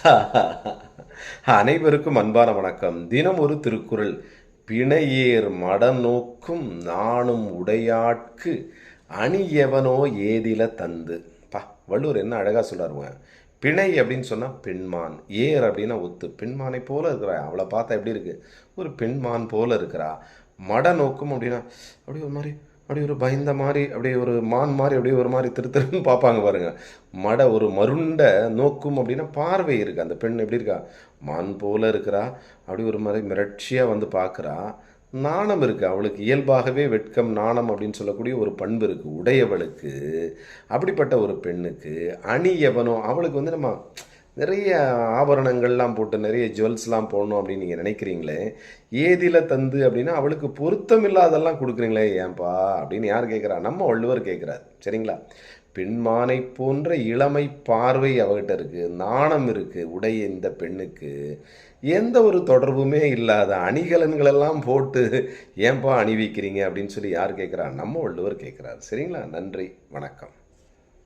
அனைவருக்கும் அன்பான வணக்கம். தினம் ஒரு திருக்குறள். பிணையேர் மடநோக்கும் நானும் உடையாட்கு அணியவனோ ஏதில தந்து. பா வள்ளுவர் என்ன அழகாக சொல்றாருங்க. பிணை அப்படின்னு சொன்னால் பெண்மான். ஏர் அப்படின்னா ஒத்து. பெண்மானை போல இருக்கிறா. அவளை பார்த்தா எப்படி இருக்கு? ஒரு பெண்மான் போல இருக்கிறா. மட நோக்கும் அப்படின்னா அப்படி ஒரு மாதிரி அப்படி ஒரு பயந்த மாதிரி அப்படியே ஒரு மான் மாதிரி அப்படியே ஒரு மாதிரி திரு திருன்னு பார்ப்பாங்க பாருங்கள் மட ஒரு மருண்ட நோக்கும் அப்படின்னா பார்வை இருக்குது அந்த பெண் எப்படி இருக்கா? மான் போல இருக்கிறா. அப்படி ஒரு மாதிரி மிரட்சியாக வந்து பார்க்குறா. நாணம் இருக்குது அவளுக்கு இயல்பாகவே வெட்கம் நாணம் அப்படின்னு சொல்லக்கூடிய ஒரு பண்பு இருக்குது உடையவளுக்கு அப்படிப்பட்ட ஒரு பெண்ணுக்கு அணி எவனோ அவளுக்கு வந்து நம்ம நிறைய ஆபரணங்கள்லாம் போட்டு நிறைய ஜுவல்ஸ்லாம் போடணும் அப்படின்னு நீங்கள் நினைக்கிறீங்களே? ஏதில் தந்து அப்படின்னா அவளுக்கு பொருத்தம் இல்லாதெல்லாம் கொடுக்குறீங்களே ஏன்பா? அப்படின்னு யார் கேட்குறா? நம்ம வள்ளுவர் கேட்குறாரு. சரிங்களா? பெண்மானை போன்ற இளமை பார்வை அவகிட்ட இருக்குது நாணம் இருக்குது உடைய இந்த பெண்ணுக்கு. எந்த ஒரு தொடர்புமே இல்லாத அணிகலன்களெல்லாம் போட்டு ஏன்பா அணிவிக்கிறீங்க அப்படின்னு சொல்லி யார் கேட்குறா? நம்ம வள்ளுவர் கேட்குறாரு. சரிங்களா? நன்றி. வணக்கம்.